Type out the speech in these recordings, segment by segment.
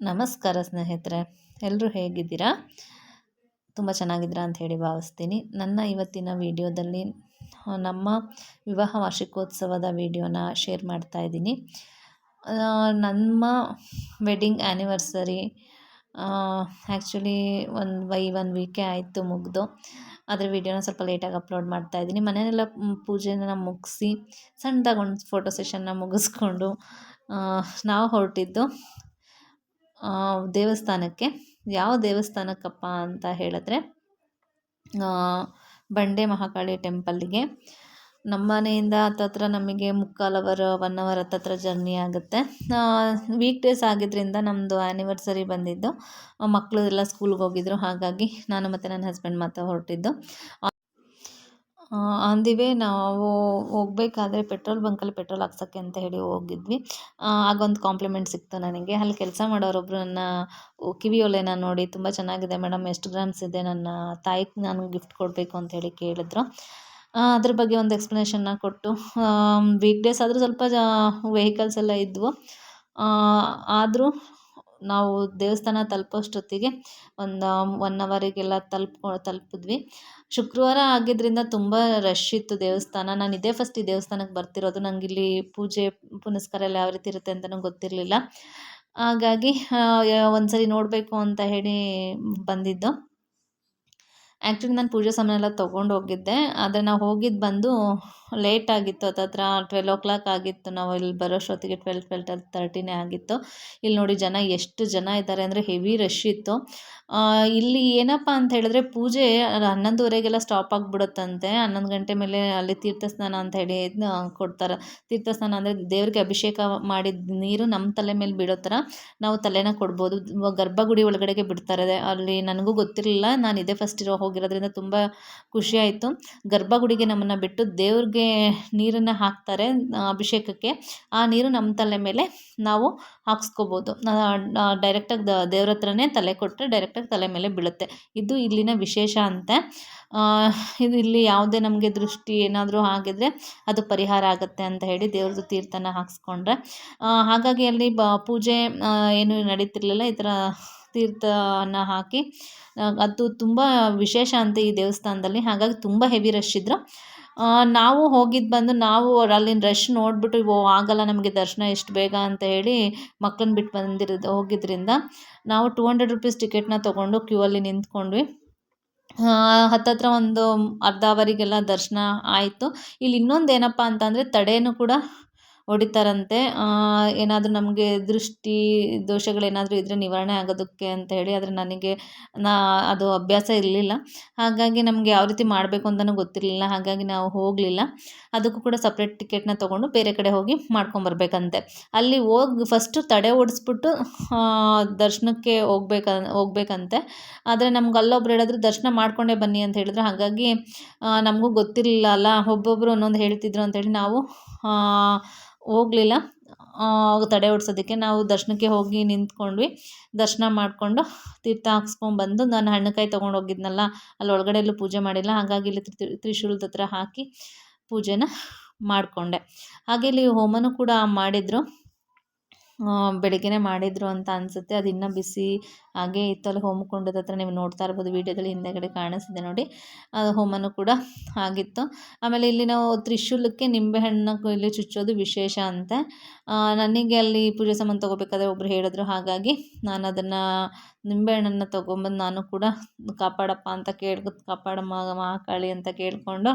ನಮಸ್ಕಾರ ಸ್ನೇಹಿತರೆ ಎಲ್ಲರೂ ಹೇಗಿದ್ದೀರಾ? ತುಂಬ ಚೆನ್ನಾಗಿದ್ದೀರಾ ಅಂತ ಹೇಳಿ ಭಾವಿಸ್ತೀನಿ. ನನ್ನ ಇವತ್ತಿನ ವಿಡಿಯೋದಲ್ಲಿ ನಮ್ಮ ವಿವಾಹ ವಾರ್ಷಿಕೋತ್ಸವದ ವಿಡಿಯೋನ ಶೇರ್ ಮಾಡ್ತಾ ಇದ್ದೀನಿ. ನಮ್ಮ ವೆಡ್ಡಿಂಗ್ ಆ್ಯನಿವರ್ಸರಿ ಆ್ಯಕ್ಚುಲಿ ಒಂದು ವೈ ಒನ್ ವೀಕೆ ಆಯಿತು ಮುಗಿದು. ಅದರ ವಿಡಿಯೋನ ಸ್ವಲ್ಪ ಲೇಟಾಗಿ ಅಪ್ಲೋಡ್ ಮಾಡ್ತಾ ಇದ್ದೀನಿ. ಮನೆಯಲ್ಲೆಲ್ಲ ಪೂಜೆನ ಮುಗಿಸಿ, ಸಣ್ಣದಾಗ ಒಂದು ಫೋಟೋ ಸೆಷನ್ನ ಮುಗಿಸ್ಕೊಂಡು ನಾವು ಹೊರಟಿದ್ದು ದೇವಸ್ಥಾನಕ್ಕೆ. ಯಾವ ದೇವಸ್ಥಾನಕ್ಕಪ್ಪ ಅಂತ ಹೇಳಿದ್ರೆ ಬಂಡೆ ಮಹಾಕಾಳಿ ಟೆಂಪಲ್ಗೆ. ನಮ್ಮ ಮನೆಯಿಂದ ಹತ್ತತ್ರ ನಮಗೆ ಮುಕ್ಕಾಲು ಅವರ್ ಒನ್ ಅವರ್ ಹತ್ತತ್ರ ಜರ್ನಿ ಆಗುತ್ತೆ. ವೀಕ್ ಡೇಸ್ ಆಗಿದ್ದರಿಂದ ನಮ್ಮದು ಆ್ಯನಿವರ್ಸರಿ ಬಂದಿದ್ದು. ಮಕ್ಕಳು ಎಲ್ಲ ಸ್ಕೂಲ್ಗೆ ಹೋಗಿದ್ರು. ಹಾಗಾಗಿ ನಾನು ಮತ್ತು ನನ್ನ ಹಸ್ಬೆಂಡ್ ಮಾತ್ರ ಹೊರಟಿದ್ದು. ಆನ್ ದಿ ವೇ ನಾವು ಹೋಗ್ಬೇಕಾದ್ರೆ ಪೆಟ್ರೋಲ್ ಬಂಕಲ್ಲಿ ಪೆಟ್ರೋಲ್ ಹಾಕ್ಸೋಕ್ಕೆ ಅಂತ ಹೇಳಿ ಹೋಗಿದ್ವಿ. ಆಗೊಂದು ಕಾಂಪ್ಲಿಮೆಂಟ್ ಸಿಕ್ತು ನನಗೆ. ಅಲ್ಲಿ ಕೆಲಸ ಮಾಡೋರೊಬ್ಬರು ನನ್ನ ಕಿವಿ ಓಲೆನ ನೋಡಿ, ತುಂಬ ಚೆನ್ನಾಗಿದೆ ಮೇಡಮ್, ಎಷ್ಟು ಗ್ರಾಮ್ಸ್ ಇದೆ ನನ್ನ ತಾಯಿಗೆ ನಾನು ಗಿಫ್ಟ್ ಕೊಡಬೇಕು ಅಂತ ಹೇಳಿ ಕೇಳಿದ್ರು. ಅದ್ರ ಬಗ್ಗೆ ಒಂದು ಎಕ್ಸ್ಪ್ಲನೇಷನ್ನ ಕೊಟ್ಟು ವೀಕ್ ಡೇಸ್ ಆದರೂ ಸ್ವಲ್ಪ ಜ ವೆಹಿಕಲ್ಸ್ ಎಲ್ಲ ಇದ್ವು. ಆದರೂ ನಾವು ದೇವಸ್ಥಾನ ತಲುಪೋಷ್ಟೊತ್ತಿಗೆ ಒಂದು ಒನ್ ಅವರಿಗೆಲ್ಲ ತಲುಪ್ಕೊ, ತಲುಪಿದ್ವಿ. ಶುಕ್ರವಾರ ಆಗಿದ್ದರಿಂದ ತುಂಬ ರಶ್ ಇತ್ತು ದೇವಸ್ಥಾನ. ನಾನು ಇದೇ ಫಸ್ಟ್ ಈ ದೇವಸ್ಥಾನಕ್ಕೆ ಬರ್ತಿರೋದು. ನಂಗೆ ಇಲ್ಲಿ ಪೂಜೆ, ಪುನಸ್ಕಾರ ಎಲ್ಲ ಯಾವ ರೀತಿ ಇರುತ್ತೆ ಅಂತಲೂ ಗೊತ್ತಿರಲಿಲ್ಲ. ಹಾಗಾಗಿ ಒಂದು ಸರಿ ನೋಡಬೇಕು ಅಂತ ಹೇಳಿ ಬಂದಿದ್ದು. ಆ್ಯಕ್ಚುಲಿ ನಾನು ಪೂಜೆ ಸಾಮಾನೆಲ್ಲ ತೊಗೊಂಡು ಹೋಗಿದ್ದೆ. ಆದರೆ ನಾವು ಹೋಗಿದ್ದು ಬಂದು ಲೇಟ್ ಆಗಿತ್ತು. ಹತ್ತತ್ರ ಟ್ವೆಲ್ ಓ ಕ್ಲಾಕ್ ಆಗಿತ್ತು. ನಾವು ಇಲ್ಲಿ ಬರೋಷ್ಟೊತ್ತಿಗೆ ಟ್ವೆಲ್ ಟ್ವೆಲ್ ತರ್ಟಿನೇ ಆಗಿತ್ತು. ಇಲ್ಲಿ ನೋಡಿ ಜನ, ಎಷ್ಟು ಜನ ಇದ್ದಾರೆ ಅಂದರೆ ಹೆವಿ ರಶ್ ಇತ್ತು. ಇಲ್ಲಿ ಏನಪ್ಪ ಅಂತ ಹೇಳಿದ್ರೆ ಪೂಜೆ ಹನ್ನೊಂದುವರೆಗೆಲ್ಲ ಸ್ಟಾಪ್ ಆಗಿಬಿಡುತ್ತಂತೆ. ಹನ್ನೊಂದು ಗಂಟೆ ಮೇಲೆ ಅಲ್ಲಿ ತೀರ್ಥಸ್ನಾನ ಅಂತ ಹೇಳಿ ಕೊಡ್ತಾರೆ. ತೀರ್ಥಸ್ನಾನ ಅಂದರೆ ದೇವರಿಗೆ ಅಭಿಷೇಕ ಮಾಡಿದ ನೀರು ನಮ್ಮ ತಲೆ ಮೇಲೆ ಬಿಡೋ ಥರ ನಾವು ತಲೆನ ಕೊಡ್ಬೋದು. ಗರ್ಭಗುಡಿ ಒಳಗಡೆಗೆ ಬಿಡ್ತಾರೆ. ಅಲ್ಲಿ ನನಗೂ ಗೊತ್ತಿರಲಿಲ್ಲ. ನಾನು ಇದೇ ಫಸ್ಟ್ ಇರೋ ಹೋಗಿರೋದ್ರಿಂದ ತುಂಬ ಖುಷಿಯಾಯಿತು ಗರ್ಭಗುಡಿಗೆ ನಮ್ಮನ್ನು ಬಿಟ್ಟು ದೇವ್ರಿಗೆ ನೀರನ್ನು ಹಾಕ್ತಾರೆ ಅಭಿಷೇಕಕ್ಕೆ. ಆ ನೀರು ನಮ್ಮ ತಲೆ ಮೇಲೆ ನಾವು ಹಾಕ್ಸ್ಕೋಬೋದು. ಡೈರೆಕ್ಟಾಗಿ ದೇವ್ರ ಹತ್ರನೇ ತಲೆ ಕೊಟ್ಟರೆ ಡೈರೆಕ್ಟಾಗಿ ತಲೆ ಮೇಲೆ ಬೀಳುತ್ತೆ. ಇದು ಇಲ್ಲಿನ ವಿಶೇಷ ಅಂತೆ. ಇದು ಇಲ್ಲಿ ಯಾವುದೇ ನಮಗೆ ದೃಷ್ಟಿ ಏನಾದರೂ ಆಗಿದ್ರೆ ಅದು ಪರಿಹಾರ ಆಗುತ್ತೆ ಅಂತ ಹೇಳಿ ದೇವ್ರದ್ದು ತೀರ್ಥನ ಹಾಕ್ಸ್ಕೊಂಡ್ರೆ. ಹಾಗಾಗಿ ಅಲ್ಲಿ ಬ, ಪೂಜೆ ಏನು ನಡೀತಿರ್ಲಿಲ್ಲ. ಈ ಥರ ತೀರ್ಥನ ಹಾಕಿ ಅದು ತುಂಬ ವಿಶೇಷ ಅಂತ ಈ ದೇವಸ್ಥಾನದಲ್ಲಿ. ಹಾಗಾಗಿ ತುಂಬ ಹೆವಿ ರಶ್ ಇದ್ರು. ನಾವು ಹೋಗಿದ್ದು ಬಂದು ನಾವು ಅಲ್ಲಿನ ರಶ್ ನೋಡಿಬಿಟ್ಟು, ಓ, ಆಗಲ್ಲ ನಮಗೆ ದರ್ಶನ ಎಷ್ಟು ಬೇಗ ಅಂತ ಹೇಳಿ ಮಕ್ಕಳನ್ನ ಬಿಟ್ಟು ಬಂದಿರೋದು ಹೋಗಿದ್ದರಿಂದ ನಾವು ಟೂ ಹಂಡ್ರೆಡ್ ರುಪೀಸ್ ಟಿಕೆಟ್ನ ತೊಗೊಂಡು ಕ್ಯೂ ಅಲ್ಲಿ ನಿಂತ್ಕೊಂಡ್ವಿ. ಹತ್ತತ್ರ ಒಂದು ಅರ್ಧ ಅವರಿಗೆಲ್ಲ ದರ್ಶನ ಆಯಿತು. ಇಲ್ಲಿ ಇನ್ನೊಂದು ಏನಪ್ಪ ಅಂತಂದರೆ ತಡೆಯೂ ಕೂಡ ಹೊಡಿತಾರಂತೆ. ಏನಾದರೂ ನಮಗೆ ದೃಷ್ಟಿ ದೋಷಗಳೇನಾದರೂ ಇದ್ದರೆ ನಿವಾರಣೆ ಆಗೋದಕ್ಕೆ ಅಂತ ಹೇಳಿ ಆದರೆ ನನಗೆ ನಾ, ಅದು ಅಭ್ಯಾಸ ಇರಲಿಲ್ಲ. ಹಾಗಾಗಿ ನಮಗೆ ಯಾವ ರೀತಿ ಮಾಡಬೇಕು ಅಂತಲೂ ಗೊತ್ತಿರಲಿಲ್ಲ. ಹಾಗಾಗಿ ನಾವು ಹೋಗಲಿಲ್ಲ. ಅದಕ್ಕೂ ಕೂಡ ಸಪ್ರೇಟ್ ಟಿಕೆಟ್ನ ತೊಗೊಂಡು ಬೇರೆ ಕಡೆ ಹೋಗಿ ಮಾಡ್ಕೊಂಬರ್ಬೇಕಂತೆ. ಅಲ್ಲಿ ಹೋಗಿ ಫಸ್ಟು ತಡೆ ಓಡಿಸ್ಬಿಟ್ಟು ದರ್ಶನಕ್ಕೆ ಹೋಗ್ಬೇಕ, ಹೋಗ್ಬೇಕಂತೆ. ಆದರೆ ನಮ್ಗೆ ಅಲ್ಲೊಬ್ರು ಹೇಳಿದ್ರು, ದರ್ಶನ ಮಾಡ್ಕೊಂಡೇ ಬನ್ನಿ ಅಂತ ಹೇಳಿದ್ರು. ಹಾಗಾಗಿ ನಮಗೂ ಗೊತ್ತಿರಲಿಲ್ಲ ಅಲ್ಲ. ಒಬ್ಬೊಬ್ಬರು ಒಂದೊಂದು ಹೇಳ್ತಿದ್ರು ಅಂತೇಳಿ ನಾವು ಹೋಗಲಿಲ್ಲ. ತಡೆ ಓಡಿಸೋದಕ್ಕೆ ನಾವು ದರ್ಶನಕ್ಕೆ ಹೋಗಿ ನಿಂತ್ಕೊಂಡ್ವಿ. ದರ್ಶನ ಮಾಡಿಕೊಂಡು ತೀರ್ಥ ಹಾಕ್ಸ್ಕೊಂಡ್ಬಂದು ನಾನು ಹಣ್ಣುಕಾಯಿ ತೊಗೊಂಡು ಹೋಗಿದ್ನಲ್ಲ ಅಲ್ಲಿ ಒಳಗಡೆ ಎಲ್ಲೂ ಪೂಜೆ ಮಾಡಿಲ್ಲ. ಹಾಗಾಗಿ ಇಲ್ಲಿ ತ್ರಿಶೂಲದ ಹತ್ರ ಹಾಕಿ ಪೂಜೆನ ಮಾಡಿಕೊಂಡೆ. ಹಾಗೆ ಇಲ್ಲಿ ಹೋಮನೂ ಕೂಡ ಮಾಡಿದರು. ಬೆಳಗ್ಗೆನೇ ಮಾಡಿದರು ಅಂತ ಅನಿಸುತ್ತೆ. ಅದು ಇನ್ನೂ ಬಿಸಿ ಹಾಗೆ ಇತ್ತಲ್ಲಿ ಅಲ್ಲಿ ಹೋಮಕುಂಡದ ಹತ್ರ ನೀವು ನೋಡ್ತಾ ಇರ್ಬೋದು ವೀಡಿಯೋದಲ್ಲಿ ಹಿಂದೆಗಡೆ ಕಾಣಿಸ್ತಿದೆ ನೋಡಿ. ಹೋಮನೂ ಕೂಡ ಆಗಿತ್ತು. ಆಮೇಲೆ ಇಲ್ಲಿ ನಾವು ತ್ರಿಶೂಲಕ್ಕೆ ನಿಂಬೆಹಣ್ಣು ಇಲ್ಲಿ ಚುಚ್ಚೋದು ವಿಶೇಷ ಅಂತೆ. ನನಗೆ ಅಲ್ಲಿ ಪೂಜೆ ಸಾಮಾನು ತೊಗೋಬೇಕಾದ್ರೆ ಒಬ್ಬರು ಹೇಳಿದ್ರು. ಹಾಗಾಗಿ ನಾನು ಅದನ್ನು ನಿಂಬೆಹಣ್ಣನ್ನು ತೊಗೊಂಬಂದು ನಾನು ಕೂಡ ಕಾಪಾಡಪ್ಪ ಅಂತ ಕೇಳ್ಕೊ, ಕಾಪಾಡಮ್ಮ, ಮಹಾಕಾಳಿ ಅಂತ ಕೇಳಿಕೊಂಡು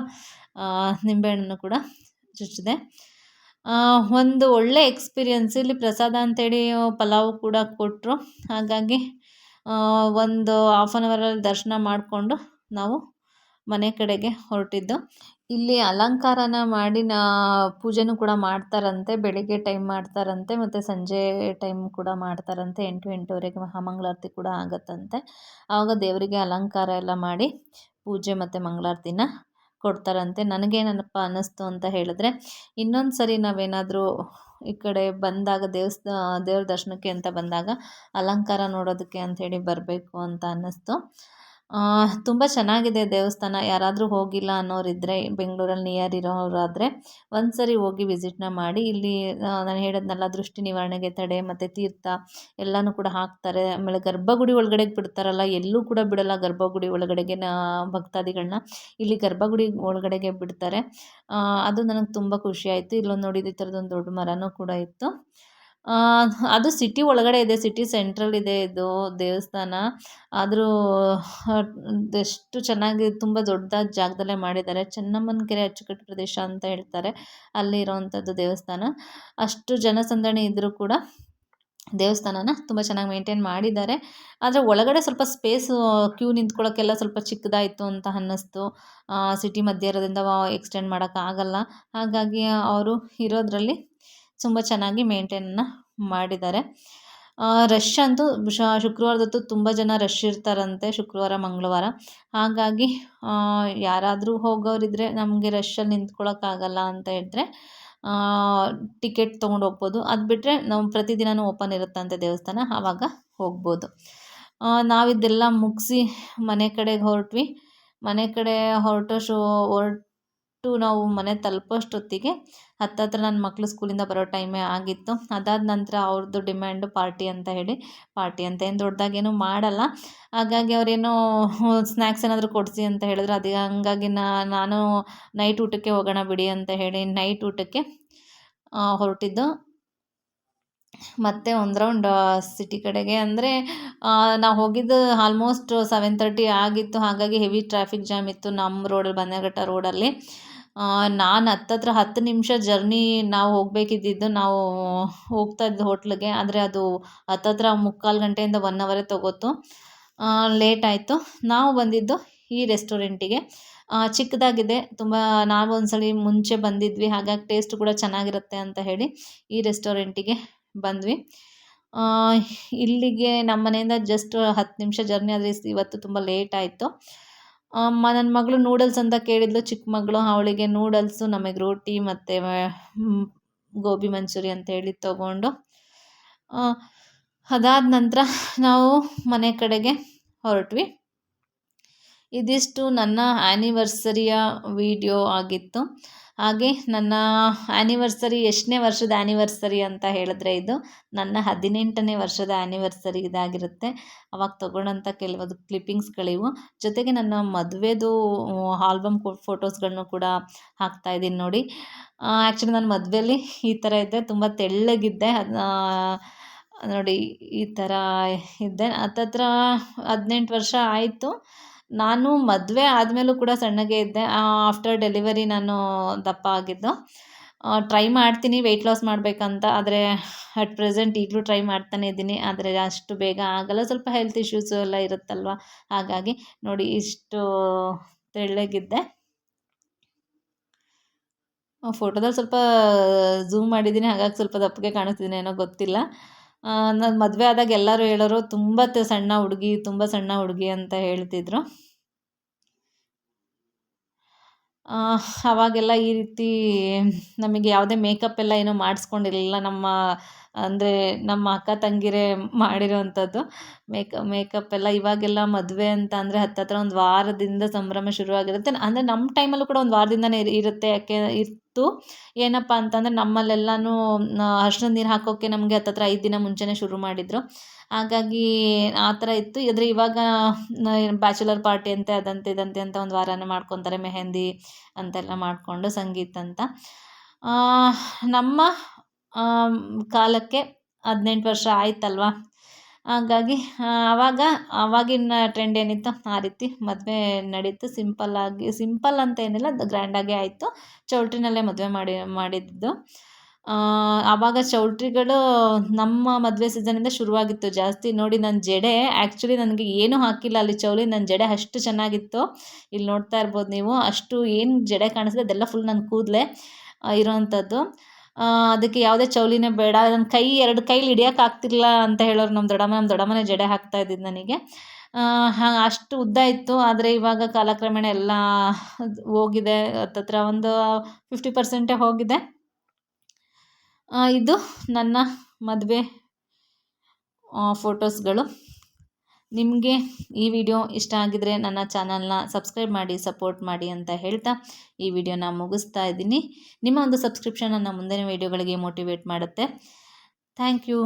ನಿಂಬೆಹಣ್ಣನ್ನು ಕೂಡ ಚುಚ್ಚಿದೆ. ಒಂದು ಒಳ್ಳೆ ಎಕ್ಸ್ಪೀರಿಯನ್ಸ್ ಇಲ್ಲಿ ಪ್ರಸಾದ ಅಂತೇಳಿ ಪಲಾವ್ ಕೂಡ ಕೊಟ್ಟರು ಹಾಗಾಗಿ ಒಂದು ಹಾಫ್ ಆನ್ ಅವರಲ್ಲಿ ದರ್ಶನ ಮಾಡಿಕೊಂಡು ನಾವು ಮನೆ ಕಡೆಗೆ ಹೊರಟಿದ್ದು. ಇಲ್ಲಿ ಅಲಂಕಾರನ ಮಾಡಿ ನಾ, ಪೂಜೆನೂ ಕೂಡ ಮಾಡ್ತಾರಂತೆ. ಬೆಳಿಗ್ಗೆ ಟೈಮ್ ಮಾಡ್ತಾರಂತೆ, ಮತ್ತು ಸಂಜೆ ಟೈಮ್ ಕೂಡ ಮಾಡ್ತಾರಂತೆ. ಎಂಟು, ಎಂಟುವರೆಗೆ ಮಹಾಮಂಗಳಾರತಿ ಕೂಡ ಆಗತ್ತಂತೆ. ಆವಾಗ ದೇವರಿಗೆ ಅಲಂಕಾರ ಎಲ್ಲ ಮಾಡಿ ಪೂಜೆ ಮತ್ತು ಮಂಗಳಾರತಿನ ಕೊಡ್ತಾರಂತೆ. ನನಗೇನಪ್ಪ ಅನ್ನಿಸ್ತು ಅಂತ ಹೇಳಿದ್ರೆ ಇನ್ನೊಂದು ಸರಿ ನಾವೇನಾದರೂ ಈ ಕಡೆ ಬಂದಾಗ ದೇವಸ್ಥ ದೇವ್ರ ದರ್ಶನಕ್ಕೆ ಅಂತ ಬಂದಾಗ ಅಲಂಕಾರ ನೋಡೋದಕ್ಕೆ ಅಂಥೇಳಿ ಬರಬೇಕು ಅಂತ ಅನ್ನಿಸ್ತು. ತುಂಬ ಚೆನ್ನಾಗಿದೆ ದೇವಸ್ಥಾನ. ಯಾರಾದರೂ ಹೋಗಿಲ್ಲ ಅನ್ನೋರಿದ್ದರೆ ಬೆಂಗಳೂರಲ್ಲಿ ನಿಯರ್ ಇರೋರಾದರೆ ಒಂದು ಸರಿ ಹೋಗಿ ವಿಸಿಟ್ನ ಮಾಡಿ. ಇಲ್ಲಿ ನಾನು ಹೇಳಿದ್ನಲ್ಲ, ದೃಷ್ಟಿ ನಿವಾರಣೆಗೆ ತಡೆ ಮತ್ತು ತೀರ್ಥ ಎಲ್ಲನೂ ಕೂಡ ಹಾಕ್ತಾರೆ. ಆಮೇಲೆ ಗರ್ಭಗುಡಿ ಒಳಗಡೆಗೆ ಬಿಡ್ತಾರಲ್ಲ, ಎಲ್ಲೂ ಕೂಡ ಬಿಡಲ್ಲ ಗರ್ಭಗುಡಿ ಒಳಗಡೆಗೆ ಭಕ್ತಾದಿಗಳನ್ನ ಇಲ್ಲಿ ಗರ್ಭಗುಡಿ ಒಳಗಡೆಗೆ ಬಿಡ್ತಾರೆ. ಅದು ನನಗೆ ತುಂಬ ಖುಷಿಯಾಯಿತು ಇಲ್ಲೊಂದು ನೋಡಿದ, ಈ ಥರದೊಂದು ದೊಡ್ಡ ಮರನೂ ಕೂಡ ಇತ್ತು. ಅದು ಸಿಟಿ ಒಳಗಡೆ ಇದೆ ಸಿಟಿ ಸೆಂಟ್ರಲ್ ಇದೆ ಇದು ದೇವಸ್ಥಾನ. ಆದರೂ ಎಷ್ಟು ಚೆನ್ನಾಗಿ, ತುಂಬ ದೊಡ್ಡದಾದ ಜಾಗದಲ್ಲೇ ಮಾಡಿದ್ದಾರೆ. ಚೆನ್ನಮ್ಮನ ಕೆರೆ ಅಚ್ಚುಕಟ್ಟು ಪ್ರದೇಶ ಅಂತ ಹೇಳ್ತಾರೆ. ಅಲ್ಲಿ ಇರೋವಂಥದ್ದು ದೇವಸ್ಥಾನ. ಅಷ್ಟು ಜನಸಂದಣಿ ಇದ್ದರೂ ಕೂಡ ದೇವಸ್ಥಾನನ ತುಂಬ ಚೆನ್ನಾಗಿ ಮೇಂಟೈನ್ ಮಾಡಿದ್ದಾರೆ. ಆದರೆ ಒಳಗಡೆ ಸ್ವಲ್ಪ ಸ್ಪೇಸು ಕ್ಯೂ ನಿಂತ್ಕೊಳ್ಳೋಕ್ಕೆಲ್ಲ ಸ್ವಲ್ಪ ಚಿಕ್ಕದಾಯಿತು ಅಂತ ಅನ್ನಿಸ್ತು. ಸಿಟಿ ಮಧ್ಯ ಇರೋದ್ರಿಂದ ಎಕ್ಸ್ಟೆಂಡ್ ಮಾಡೋಕ್ಕಾಗಲ್ಲ. ಹಾಗಾಗಿ, ಅವರು ಇರೋದ್ರಲ್ಲಿ ತುಂಬ ಚೆನ್ನಾಗಿ ಮೇಂಟೈನನ್ನು ಮಾಡಿದ್ದಾರೆ. ರಶ್ ಅಂತೂ ಶುಕ್ರವಾರದೊತ್ತು ತುಂಬ ಜನ ರಶ್ ಇರ್ತಾರಂತೆ ಶುಕ್ರವಾರ, ಮಂಗಳವಾರ. ಹಾಗಾಗಿ ಯಾರಾದರೂ ಹೋಗೋರಿದ್ದರೆ ನಮಗೆ ರಶ್ಶಲ್ಲಿ ನಿಂತ್ಕೊಳ್ಳೋಕ್ಕಾಗಲ್ಲ ಅಂತ ಹೇಳಿದ್ರೆ ಟಿಕೆಟ್ ತೊಗೊಂಡು ಹೋಗ್ಬೋದು. ಅದು ಬಿಟ್ಟರೆ ನಾವು ಪ್ರತಿದಿನವೂ ಓಪನ್ ಇರುತ್ತಂತೆ ದೇವಸ್ಥಾನ, ಆವಾಗ ಹೋಗ್ಬೋದು. ನಾವಿದೆಲ್ಲ ಮುಗಿಸಿ ಮನೆ ಕಡೆಗೆ ಹೊರಟ್ವಿ. ಮನೆ ಕಡೆ ಹೊರಟೋ ಶೋ, ಹೊರ್ಟ್ ಟು ನಾವು ಮನೆ ತಲುಪೋಷ್ಟೊತ್ತಿಗೆ ಹತ್ತತ್ರ ನನ್ನ ಮಕ್ಕಳು ಸ್ಕೂಲಿಂದ ಬರೋ ಟೈಮೇ ಆಗಿತ್ತು. ಅದಾದ ನಂತರ ಅವ್ರದ್ದು ಡಿಮ್ಯಾಂಡು ಪಾರ್ಟಿ ಅಂತ ಹೇಳಿ, ಪಾರ್ಟಿ ಅಂತ ಏನು ದೊಡ್ಡದಾಗೇನು ಮಾಡಲ್ಲ. ಹಾಗಾಗಿ ಅವರೇನೋ ಸ್ನ್ಯಾಕ್ಸ್ ಏನಾದರೂ ಕೊಡಿಸಿ ಅಂತ ಹೇಳಿದ್ರು. ಅದು ಹಂಗಾಗಿ ನಾನು ನೈಟ್ ಊಟಕ್ಕೆ ಹೋಗೋಣ ಬಿಡಿ ಅಂತ ಹೇಳಿ ನೈಟ್ ಊಟಕ್ಕೆ ಹೊರಟಿದ್ದು. ಮತ್ತೆ ಒಂದು ರೌಂಡ್ ಸಿಟಿ ಕಡೆಗೆ ಅಂದರೆ ನಾವು ಹೋಗಿದ್ದು ಆಲ್ಮೋಸ್ಟ್ ಸೆವೆನ್ ತರ್ಟಿ ಆಗಿತ್ತು. ಹಾಗಾಗಿ ಹೆವಿ ಟ್ರಾಫಿಕ್ ಜಾಮ್ ಇತ್ತು ನಮ್ಮ ರೋಡಲ್ಲಿ ಬನ್ನೇಘಟ್ಟ ರೋಡಲ್ಲಿ ನಾನು ಹತ್ತತ್ರ ಹತ್ತು ನಿಮಿಷ ಜರ್ನಿ ನಾವು ಹೋಗಬೇಕಿದ್ದಿದ್ದು ನಾವು ಹೋಗ್ತಾ ಇದ್ದ ಹೋಟ್ಲಿಗೆ ಆದರೆ ಅದು ಹತ್ತತ್ರ ಮುಕ್ಕಾಲು ಗಂಟೆಯಿಂದ ಒನ್ ಅವರೇ ತೊಗೋತು ಲೇಟ್ ಆಯಿತು. ನಾವು ಬಂದಿದ್ದು ಈ ರೆಸ್ಟೋರೆಂಟಿಗೆ ಚಿಕ್ಕದಾಗಿದೆ. ತುಂಬ ನಾವು ಒಂದ್ಸಲ ಮುಂಚೆ ಬಂದಿದ್ವಿ. ಹಾಗಾಗಿ ಟೇಸ್ಟ್ ಕೂಡ ಚೆನ್ನಾಗಿರುತ್ತೆ ಅಂತ ಹೇಳಿ ಈ ರೆಸ್ಟೋರೆಂಟಿಗೆ ಬಂದ್ವಿ. ಇಲ್ಲಿಗೆ ನಮ್ಮ ಮನೆಯಿಂದ ಜಸ್ಟ್ ಹತ್ತು ನಿಮಿಷ ಜರ್ನಿ ಆದರೆ ಇವತ್ತು ತುಂಬ ಲೇಟ್ ಆಯಿತು. ಅಮ್ಮ ನನ್ನ ಮಗಳು ನೂಡಲ್ಸ್ ಅಂತ ಕೇಳಿದ್ಲು ಚಿಕ್ಕ ಮಗಳು ಅವಳಿಗೆ ನೂಡಲ್ಸು ನಮಗೆ ರೋಟಿ ಮತ್ತು ಗೋಬಿ ಮಂಚೂರಿ ಅಂತ ಹೇಳಿ ತೊಗೊಂಡು ಅದಾದ ನಂತರ ನಾವು ಮನೆ ಕಡೆಗೆ ಹೊರಟ್ವಿ. ಇದಿಷ್ಟು ನನ್ನ ಆ್ಯನಿವರ್ಸರಿಯ ವೀಡಿಯೋ ಆಗಿತ್ತು. ಹಾಗೆ ನನ್ನ ಆ್ಯನಿವರ್ಸರಿ ಎಷ್ಟನೇ ವರ್ಷದ ಆ್ಯನಿವರ್ಸರಿ ಅಂತ ಹೇಳಿದ್ರೆ ಇದು ನನ್ನ ಹದಿನೆಂಟನೇ ವರ್ಷದ ಆ್ಯನಿವರ್ಸರಿ ಇದಾಗಿರುತ್ತೆ. ಅವಾಗ ತೊಗೊಂಡಂಥ ಕೆಲವೊಂದು ಕ್ಲಿಪ್ಪಿಂಗ್ಸ್ಗಳಿವು ಜೊತೆಗೆ ನನ್ನ ಮದುವೆದು ಆಲ್ಬಮ್ ಫೋಟೋಸ್ಗಳನ್ನು ಕೂಡ ಹಾಕ್ತಾ ಇದ್ದೀನಿ ನೋಡಿ. ಆ್ಯಕ್ಚುಲಿ ನನ್ನ ಮದುವೆಯಲ್ಲಿ ಈ ಥರ ಇದ್ದೆ ತುಂಬ ತೆಳ್ಳಗಿದ್ದೆ. ನೋಡಿ ಈ ಥರ ಇದ್ದೆ. ಹತ್ತತ್ರ ಹದಿನೆಂಟು ವರ್ಷ ಆಯಿತು. ನಾನು ಮದುವೆ ಆದಮೇಲೂ ಕೂಡ ಸಣ್ಣಗೆ ಇದ್ದೆ. ಆಫ್ಟರ್ ಡೆಲಿವರಿ ನಾನು ದಪ್ಪ ಆಗಿದ್ದು. ಟ್ರೈ ಮಾಡ್ತೀನಿ ವೆಯ್ಟ್ ಲಾಸ್ ಮಾಡಬೇಕಂತ. ಆದರೆ ಅಟ್ ಪ್ರೆಸೆಂಟ್ ಈಗಲೂ ಟ್ರೈ ಮಾಡ್ತಾನೆ ಇದ್ದೀನಿ. ಆದರೆ, ಅಷ್ಟು ಬೇಗ ಆಗಲ್ಲ. ಸ್ವಲ್ಪ ಹೆಲ್ತ್ ಇಶ್ಯೂಸು ಎಲ್ಲ ಇರುತ್ತಲ್ವ? ಹಾಗಾಗಿ ನೋಡಿ, ಇಷ್ಟು ತೆಳ್ಳಗಿದ್ದೆ. ಫೋಟೋದಲ್ಲಿ ಸ್ವಲ್ಪ ಝೂಮ್ ಮಾಡಿದ್ದೀನಿ. ಹಾಗಾಗಿ ಸ್ವಲ್ಪ ದಪ್ಪಗೆ ಕಾಣಿಸ್ತಿದ್ದೀನಿ ಏನೋ ಗೊತ್ತಿಲ್ಲ. ನನ್ನ ಮದುವೆ ಆದಾಗ ಎಲ್ಲರೂ ಹೇಳೋರು, ತುಂಬ ಸಣ್ಣ ಹುಡುಗಿ, ತುಂಬ ಸಣ್ಣ ಹುಡುಗಿ ಅಂತ ಹೇಳ್ತಿದ್ರು. ಅವಾಗೆಲ್ಲ ಈ ರೀತಿ ನಮಗೆ ಯಾವುದೇ ಮೇಕಪ್ ಎಲ್ಲ ಏನೂ ಮಾಡಿಸ್ಕೊಂಡಿರ್ಲಿಲ್ಲ. ನಮ್ಮ ಅಂದರೆ ನಮ್ಮ ಅಕ್ಕ ತಂಗಿರೇ ಮಾಡಿರೋವಂಥದ್ದು. ಮೇಕ, ಮೇಕಪ್ ಎಲ್ಲ ಇವಾಗೆಲ್ಲ ಮದುವೆ ಅಂತ ಅಂದರೆ ಹತ್ತತ್ರ ಒಂದು ವಾರದಿಂದ ಸಂಭ್ರಮ ಶುರುವಾಗಿರುತ್ತೆ. ಅಂದರೆ ನಮ್ಮ ಟೈಮಲ್ಲೂ ಕೂಡ ಒಂದು ವಾರದಿಂದನೇ ಇರುತ್ತೆ. ಯಾಕೆ ಇತ್ತು ಏನಪ್ಪ ಅಂತಂದರೆ ನಮ್ಮಲ್ಲೆಲ್ಲನೂ ಅರ್ಶಿನದ ನೀರು ಹಾಕೋಕ್ಕೆ ನಮಗೆ ಹತ್ತತ್ರ ಐದು ದಿನ ಮುಂಚೆನೇ ಶುರು ಮಾಡಿದರು. ಹಾಗಾಗಿ ಆ ಥರ ಇತ್ತು. ಆದರೆ ಇವಾಗ ಬ್ಯಾಚುಲರ್ ಪಾರ್ಟಿ ಅಂತೆ, ಅದಂತೆ, ಇದಂತೆ ಅಂತ ಒಂದು ವಾರನೇ ಮಾಡ್ಕೊತಾರೆ. ಮೆಹೆಂದಿ ಅಂತೆಲ್ಲ ಮಾಡಿಕೊಂಡು, ಸಂಗೀತ ಅಂತ. ನಮ್ಮ ಕಾಲಕ್ಕೆ ಹದಿನೆಂಟು ವರ್ಷ ಆಯ್ತಲ್ವ? ಹಾಗಾಗಿ ಆವಾಗ ಆವಾಗಿನ ಟ್ರೆಂಡ್ ಏನಿತ್ತು ಆ ರೀತಿ ಮದುವೆ ನಡೀತು. ಸಿಂಪಲ್ಲಾಗಿ ಸಿಂಪಲ್ ಅಂತ ಏನಿಲ್ಲ ಗ್ರ್ಯಾಂಡಾಗೇ ಆಯಿತು. ಚೌಲ್ಟ್ರಿನಲ್ಲೇ ಮದುವೆ ಮಾಡಿ, ಮಾಡಿದ್ದು. ಆವಾಗ ಚೌಲ್ಟ್ರಿಗಳು ನಮ್ಮ ಮದುವೆ ಸೀಸನಿಂದ ಶುರುವಾಗಿತ್ತು. ಜಾಸ್ತಿ ನೋಡಿ ನನ್ನ ಜಡೆ ಆ್ಯಕ್ಚುಲಿ ನನಗೆ ಏನೂ ಹಾಕಿಲ್ಲ. ಅಲ್ಲಿ ಚೌಲಿ ನನ್ನ ಜಡೆ ಅಷ್ಟು ಚೆನ್ನಾಗಿತ್ತು. ಇಲ್ಲಿ ನೋಡ್ತಾ ಇರ್ಬೋದು ನೀವು. ಅಷ್ಟು ಏನು ಜಡೆ ಕಾಣಿಸಿದೆ, ಅದೆಲ್ಲ ಫುಲ್ ನನ್ನ ಕೂದಲೇ ಇರೋವಂಥದ್ದು ಅದಕ್ಕೆ ಯಾವುದೇ ಚೌಲಿನೇ ಬೇಡ. ನನ್ನ ಕೈ ಎರಡು ಕೈಲಿ ಹಿಡಿಯೋಕೆ ಆಗ್ತಿಲ್ಲ ಅಂತ ಹೇಳೋರು ನಮ್ಮ ದೊಡ್ಡಮ್ಮ. ನಮ್ಮ ದೊಡ್ಡಮ್ಮನೇ ಜಡೆ ಹಾಕ್ತಾ ಇದ್ದಿದ್ದು ನನಗೆ. ಅಷ್ಟು ಉದ್ದ ಇತ್ತು. ಆದರೆ ಇವಾಗ ಕಾಲಕ್ರಮೇಣ ಎಲ್ಲ ಹೋಗಿದೆ. ಹತ್ತತ್ರ ಒಂದು ಫಿಫ್ಟಿ ಪರ್ಸೆಂಟೇ ಹೋಗಿದೆ. ಇದು ನನ್ನ ಮದುವೆ ಫೋಟೋಸ್ಗಳು ನಿಮಗೆ ಈ ವಿಡಿಯೋ ಇಷ್ಟ ಆಗಿದರೆ ನನ್ನ ಚಾನಲ್ನ ಸಬ್ಸ್ಕ್ರೈಬ್ ಮಾಡಿ, ಸಪೋರ್ಟ್ ಮಾಡಿ ಅಂತ ಹೇಳ್ತಾ ಈ ವಿಡಿಯೋನ ಮುಗಿಸ್ತಾ ಇದ್ದೀನಿ. ನಿಮ್ಮ ಒಂದು ಸಬ್ಸ್ಕ್ರಿಪ್ಷನ್ ನನ್ನ ಮುಂದಿನ ವೀಡಿಯೋಗಳಿಗೆ ಮೋಟಿವೇಟ್ ಮಾಡುತ್ತೆ. Thank you.